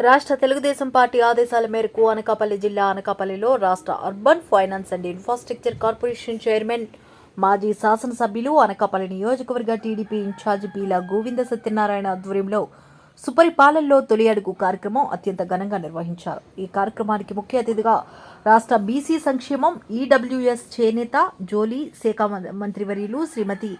రాష్ట్ర తెలుగుదేశం పార్టీ ఆదేశాల మేరకు అనకాపల్లి జిల్లా అనకాపల్లిలో రాష్ట్ర urban finance and infrastructure corporation chairman మాజీ శాసనసభ్యులు అనకాపల్లి నియోజకవర్గ టీడీపీ ఇన్ఛార్జి పీల గోవింద సత్యనారాయణ ఆధ్వర్యంలో సుపరిపాలనలో తొలి అడుగు కార్యక్రమం అత్యంత ఘనంగా నిర్వహించారు. ఈ కార్యక్రమానికి ముఖ్య అతిథిగా రాష్ట్ర బీసీ సంక్షేమం ఈడబ్ల్యూఎస్ చేనేత జోలీ శాఖ మంత్రివర్యులు శ్రీమతి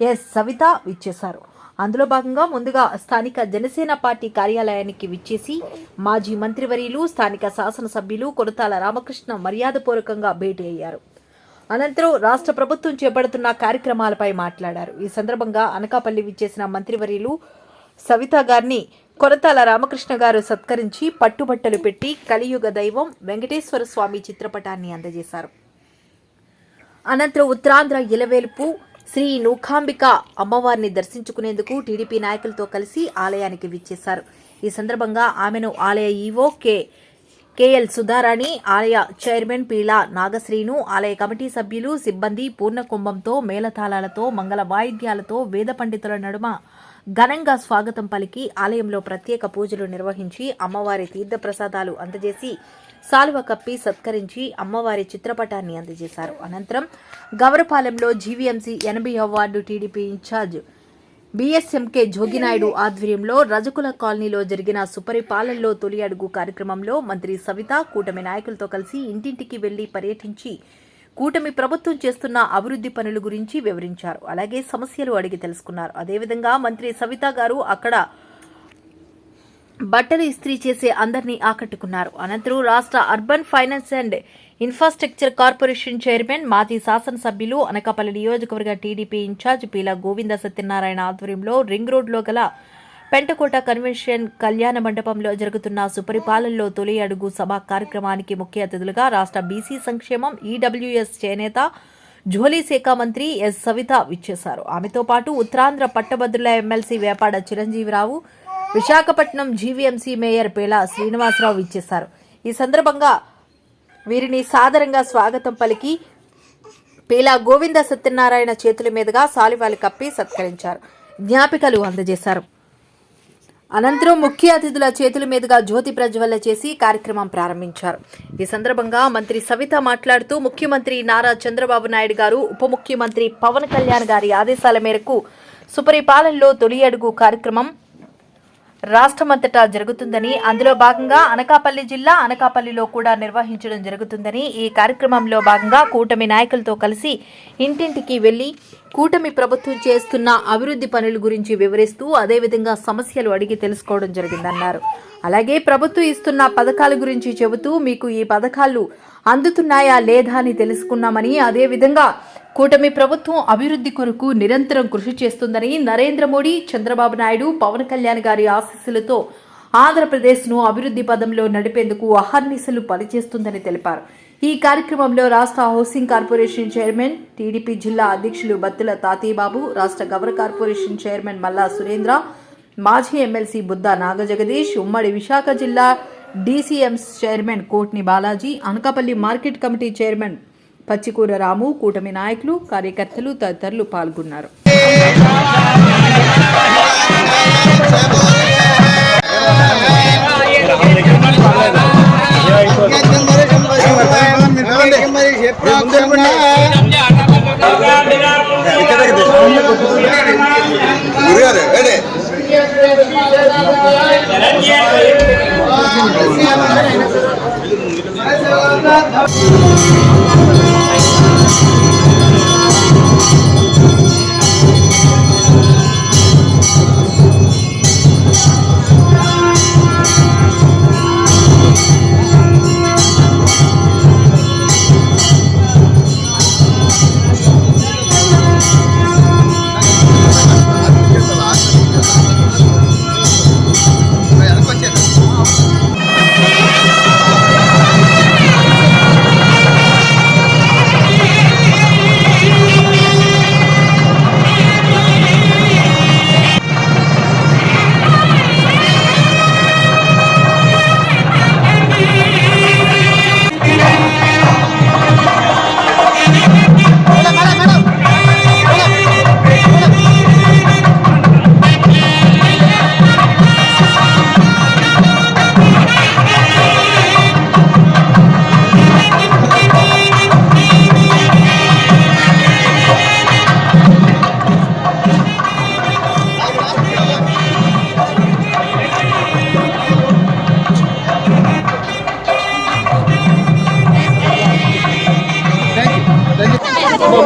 ఎస్ సవిత విచ్చేశారు. అందులో భాగంగా ముందుగా స్థానిక జనసేన పార్టీ కార్యాలయానికి విచ్చేసి మాజీ మంత్రివర్యులు స్థానిక శాసనసభ్యులు కొరతాల రామకృష్ణ మర్యాదపూర్వకంగా భేటీ అయ్యారు. అనంతరం రాష్ట్ర ప్రభుత్వం చేపడుతున్న కార్యక్రమాలపై మాట్లాడారు. ఈ సందర్భంగా అనకాపల్లి విచ్చేసిన మంత్రివర్యులు సవిత గారిని కొరతాల రామకృష్ణ గారు సత్కరించి పట్టుబట్టలు పెట్టి కలియుగ దైవం వెంకటేశ్వర స్వామి చిత్రపటాన్ని అందజేశారు. అనంతరం ఉత్తరాంధ్ర ఇలవేల్పు శ్రీ నూకాంబిక అమ్మవారిని దర్శించుకునేందుకు టీడీపీ నాయకులతో కలిసి ఆలయానికి విచ్చేశారు. ఈ సందర్భంగా ఆమెను ఆలయ ఈవో కె కేఎల్ సుధారాణి ఆలయ చైర్మన్ పీలా నాగశ్రీను ఆలయ కమిటీ సభ్యులు సిబ్బంది పూర్ణ కుంభంతో మేళతాళాలతో మంగళ వాయిద్యాలతో వేద పండితుల నడుమ ఘనంగా స్వాగతం పలికి ఆలయంలో ప్రత్యేక పూజలు నిర్వహించి అమ్మవారి తీర్థప్రసాదాలు అందజేసి సాల్వ కప్పి సత్కరించి అమ్మవారి చిత్రపటాన్ని అందజేశారు. అనంతరం గవరపాలెంలో జీవీఎంసీ ఎనభై ward TDP incharge BSMK Joginaidu ఆధ్వర్యంలో రజకుల కాలనీలో జరిగిన సుపరిపాలనలో తొలి అడుగు కార్యక్రమంలో మంత్రి సవిత కూటమి నాయకులతో కలిసి ఇంటింటికి వెళ్ళి పర్యటించి కూటమి ప్రభుత్వం చేస్తున్న అభివృద్ధి పనుల గురించి వివరించారు. అలాగే సమస్యలు అడిగి తెలుసుకున్నారు. అదేవిధంగా మంత్రి సవిత గారు అక్కడ బట్టలు ఇస్త్రీ చేసే అందరినీ ఆకట్టుకున్నారు. అనంతరం రాష్ట్ర urban finance and infrastructure corporation chairman మాజీ శాసనసభ్యులు అనకాపల్లి నియోజకవర్గ టీడీపీ ఇన్ఛార్జ్ పీలా గోవింద సత్యనారాయణ ఆధ్వర్యంలో రింగ్ రోడ్లో గల పెంటకోట కన్వెన్షన్ కళ్యాణ మండపంలో జరుగుతున్న సుపరిపాలనలో తొలి అడుగు సభ కార్యక్రమానికి ముఖ్య అతిథులుగా రాష్ట్ర బీసీ సంక్షేమం ఈడబ్ల్యూఎస్ చేనేత జోలీ శాఖ మంత్రి ఎస్ సవిత విచ్చేశారు. ఆమెతో పాటు ఉత్తరాంధ్ర పట్టభద్రుల MLC Vepada Chiranjeevirao Visakhapatnam GVMC mayor Peela Srinivasarao ఇచ్చేశారు ఈ సందర్భంగా వీరిని సాదరంగా స్వాగతం పలికి పేలా గోవింద సత్యనారాయణ చేతుల మీదుగా సాలివాలు కప్పి సత్కరించారు. జ్ఞాపికలు అందజేశారు. అనంతరం ముఖ్య అతిథుల చేతుల మీదుగా జ్యోతి ప్రజ్వల్ల చేసి కార్యక్రమం ప్రారంభించారు. ఈ సందర్భంగా మంత్రి సవిత మాట్లాడుతూ ముఖ్యమంత్రి నారా చంద్రబాబు నాయుడు గారు ఉప ముఖ్యమంత్రి పవన్ కళ్యాణ్ గారి ఆదేశాల మేరకు సుపరిపాలనలో తొలి అడుగు కార్యక్రమం రాష్ట్రమంతటా జరుగుతుందని అందులో భాగంగా అనకాపల్లి జిల్లా అనకాపల్లిలో కూడా నిర్వహించడం జరుగుతుందని ఈ కార్యక్రమంలో భాగంగా కూటమి నాయకులతో కలిసి ఇంటింటికి వెళ్ళి కూటమి ప్రభుత్వం చేస్తున్న అభివృద్ధి పనుల గురించి వివరిస్తూ అదేవిధంగా సమస్యలు అడిగి తెలుసుకోవడం జరిగిందన్నారు. అలాగే ప్రభుత్వం ఇస్తున్న పథకాల గురించి చెబుతూ మీకు ఈ పథకాలు అందుతున్నాయా లేదా అని తెలుసుకున్నామని అదేవిధంగా కూటమి ప్రభుత్వం అభివృద్ధి కొరకు నిరంతరం కృషి చేస్తుందని నరేంద్ర మోడీ చంద్రబాబు నాయుడు పవన్ కళ్యాణ్ గారి ఆశీస్సులతో ఆంధ్రప్రదేశ్ను అభివృద్ధి పదంలో నడిపేందుకు అహర్నిశలు పనిచేస్తుందని తెలిపారు. ఈ కార్యక్రమంలో రాష్ట్ర హౌసింగ్ కార్పొరేషన్ చైర్మన్ టీడీపీ జిల్లా అధ్యక్షులు బత్తుల తాతీబాబు రాష్ట్ర గవర్ కార్పొరేషన్ చైర్మన్ మల్లా సురేంద్ర మాజీ ఎమ్మెల్సీ బుద్ధ నాగజగదీష్ ఉమ్మడి విశాఖ జిల్లా DCMS chairman Kotni Balaji Anakapalli market committee chairman Pachikura Ramu కూటమి నాయకులు కార్యకర్తలు తదితరులు పాల్గొన్నారు. గురుగారు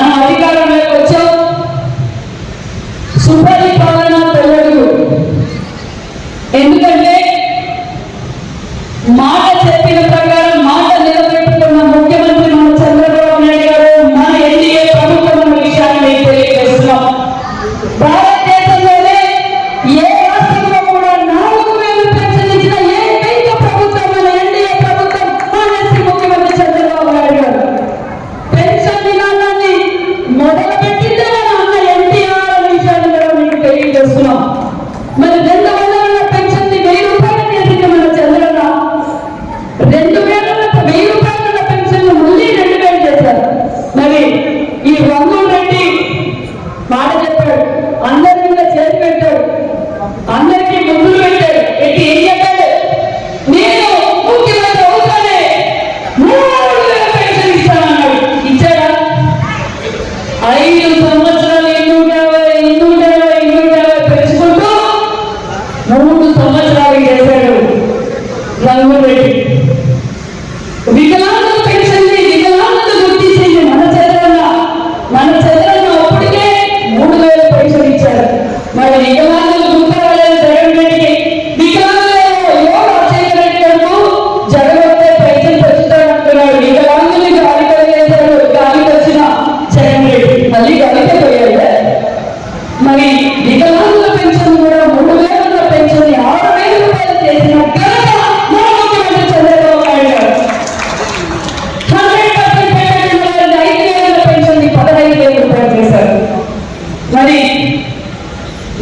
Ajá, dígalo en el colchón.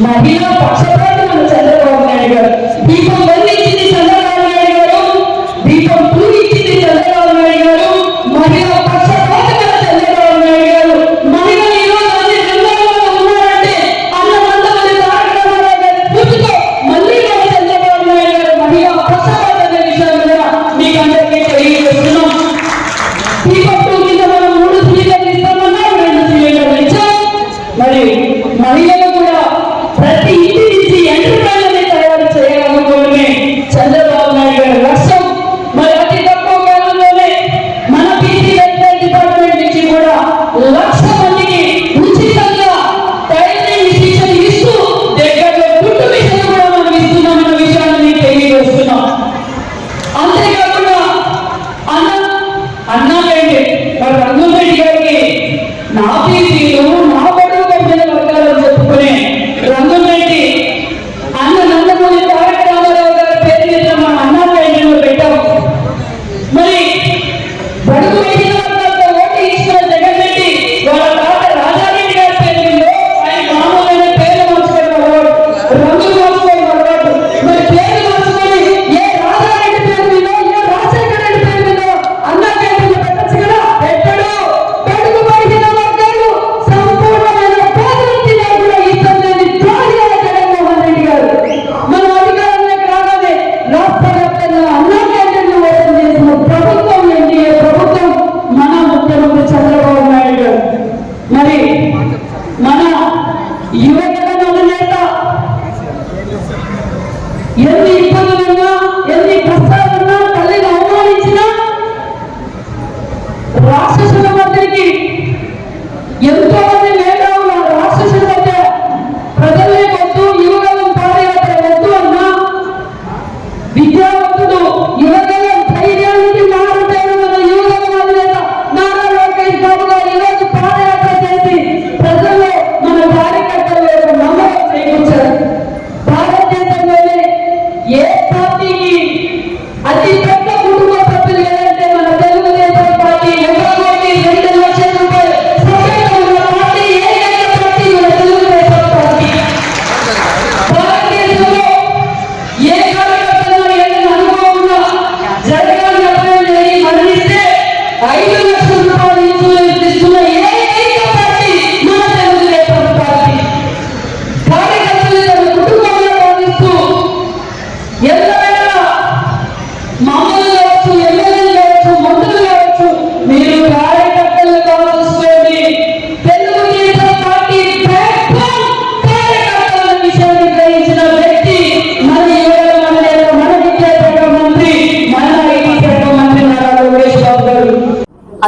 మహిళ పక్షపాతం చంద్రబాబు నాయుడు గారు ఈ కొంతమంది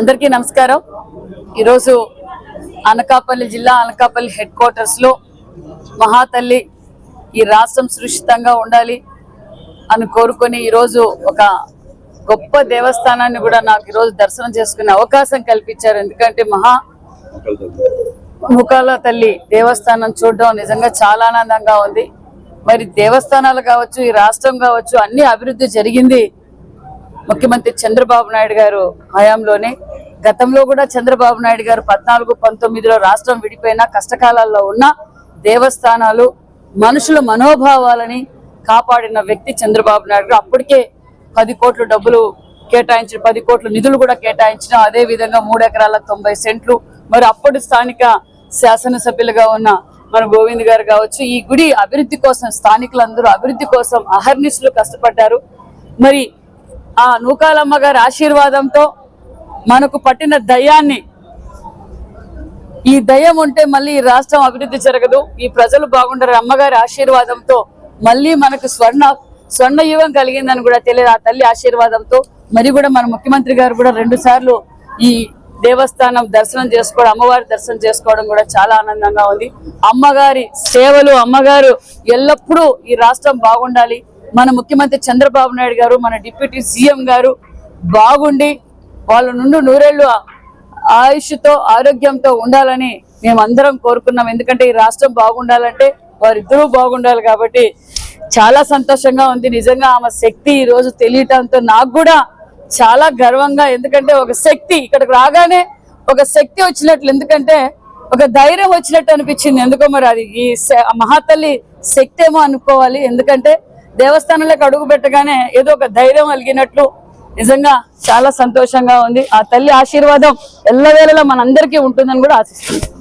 అందరికీ నమస్కారం. ఈరోజు అనకాపల్లి జిల్లా అనకాపల్లి హెడ్ క్వార్టర్స్లో మహాతల్లి ఈ రాష్ట్రం సురక్షితంగా ఉండాలి అని కోరుకొని ఈరోజు ఒక గొప్ప దేవస్థానాన్ని కూడా నాకు ఈరోజు దర్శనం చేసుకునే అవకాశం కల్పించారు. ఎందుకంటే మహా ముఖాల తల్లి దేవస్థానం చూడడం నిజంగా చాలా ఆనందంగా ఉంది. మరి దేవస్థానాలు కావచ్చు ఈ రాష్ట్రం కావచ్చు అన్ని అభివృద్ధి జరిగింది ముఖ్యమంత్రి చంద్రబాబు నాయుడు గారు హయాంలోనే. గతంలో కూడా చంద్రబాబు నాయుడు గారు పద్నాలుగు పంతొమ్మిదిలో రాష్ట్రం విడిపోయిన కష్టకాలాల్లో ఉన్న దేవస్థానాలు మనుషుల మనోభావాలని కాపాడిన వ్యక్తి చంద్రబాబు నాయుడు గారు. అప్పటికే పది కోట్లు డబ్బులు కేటాయించిన పది కోట్ల నిధులు కూడా కేటాయించిన అదే విధంగా మూడు ఎకరాల తొంభై సెంట్లు మరి అప్పటి స్థానిక శాసనసభ్యులుగా ఉన్న మన గోవింద్ గారు కావచ్చు ఈ గుడి అభివృద్ధి కోసం స్థానికులందరూ అభివృద్ధి కోసం అహర్నిశలు కష్టపడ్డారు. మరి ఆ నూకాలమ్మ గారి ఆశీర్వాదంతో మనకు పట్టిన దయాన్ని ఈ దయం ఉంటే మళ్ళీ ఈ రాష్ట్రం అభివృద్ధి జరగదు. ఈ ప్రజలు బాగుండరు. అమ్మగారి ఆశీర్వాదంతో మళ్ళీ మనకు స్వర్ణ స్వర్ణ యుగం కలిగిందని కూడా తెలియదు ఆ తల్లి ఆశీర్వాదంతో. మరి కూడా మన ముఖ్యమంత్రి గారు కూడా రెండు సార్లు ఈ దేవస్థానం దర్శనం చేసుకోవడం అమ్మవారి దర్శనం చేసుకోవడం కూడా చాలా ఆనందంగా ఉంది. అమ్మగారి సేవలు అమ్మగారు ఎల్లప్పుడూ ఈ రాష్ట్రం బాగుండాలి. మన ముఖ్యమంత్రి చంద్రబాబు నాయుడు గారు మన డిప్యూటీ సీఎం గారు బాగుండి వాళ్ళ నుండి నూరేళ్ళు ఆయుష్తో ఆరోగ్యంతో ఉండాలని మేము అందరం కోరుకున్నాం. ఎందుకంటే ఈ రాష్ట్రం బాగుండాలంటే వారిద్దరూ బాగుండాలి కాబట్టి చాలా సంతోషంగా ఉంది. నిజంగా ఆమె శక్తి ఈ రోజు తెలియటంతో నాకు కూడా చాలా గర్వంగా ఎందుకంటే ఒక శక్తి ఇక్కడికి రాగానే ఒక శక్తి వచ్చినట్లు ఎందుకంటే ఒక ధైర్యం వచ్చినట్టు అనిపించింది. ఎందుకో మరి అది ఈ మహాతల్లి శక్తి ఏమో అనుకోవాలి. ఎందుకంటే దేవస్థానంలోకి అడుగు పెట్టగానే ఏదో ఒక ధైర్యం కలిగినట్లు నిజంగా చాలా సంతోషంగా ఉంది. ఆ తల్లి ఆశీర్వాదం ఎల్లవేళలా మనందరికీ ఉంటుందని కూడా ఆశిస్తున్నాను